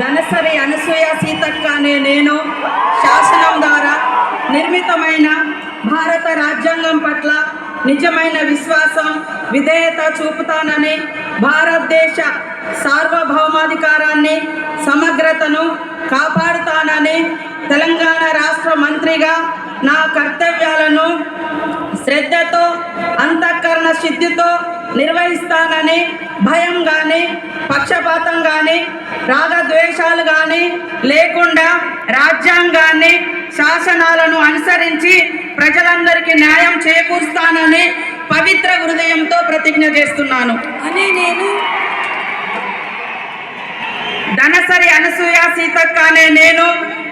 ధనసరి అనసూయ సీతక్క అనే నేను శాసనం ద్వారా నిర్మితమైన భారత రాజ్యాంగం పట్ల నిజమైన విశ్వాసం విధేయత చూపుతానని భారతదేశ సార్వభౌమాధికారాన్ని సమగ్రతను కాపాడుతానని తెలంగాణ రాష్ట్ర మంత్రిగా నా కర్తవ్యాలను శ్రద్ధతో సిద్ధితో నిర్వహిస్తానని భయం కానీ పక్షపాతం కానీ రాగద్వేషాలు కానీ లేకుండా రాజ్యాంగాన్ని శాసనాలను అనుసరించి ప్రజలందరికీ న్యాయం చేకూరుస్తానని పవిత్ర హృదయంతో ప్రతిజ్ఞ చేస్తున్నాను. అని నేను ధనసరి అనసూయ సీతక్క అనే నేను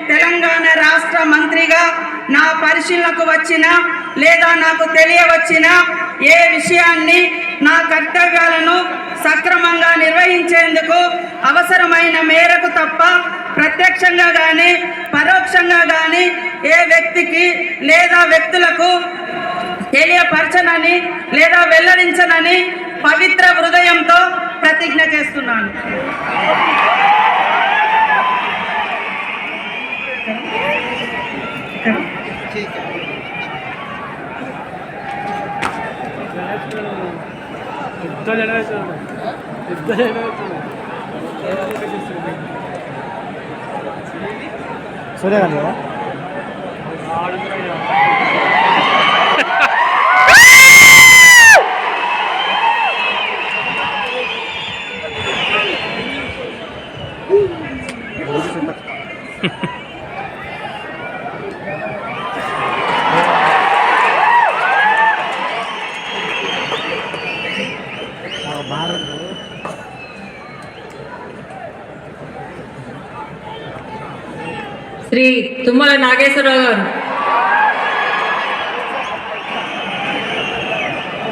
తెలంగాణ రాష్ట్ర మంత్రిగా నా పరిశీలనకు వచ్చిన లేదా నాకు తెలియవచ్చిన ఏ విషయాన్ని నా కర్తవ్యాలను సక్రమంగా నిర్వహించేందుకు అవసరమైన మేరకు తప్ప ప్రత్యక్షంగా కానీ పరోక్షంగా కానీ ఏ వ్యక్తికి లేదా వ్యక్తులకు తెలియపరచనని లేదా వెల్లడించనని పవిత్ర హృదయంతో ప్రతిజ్ఞ చేస్తున్నాను. ठीक है Suryakant Ha ha ha. Shri ತುಮ್ಮಲ Nageswara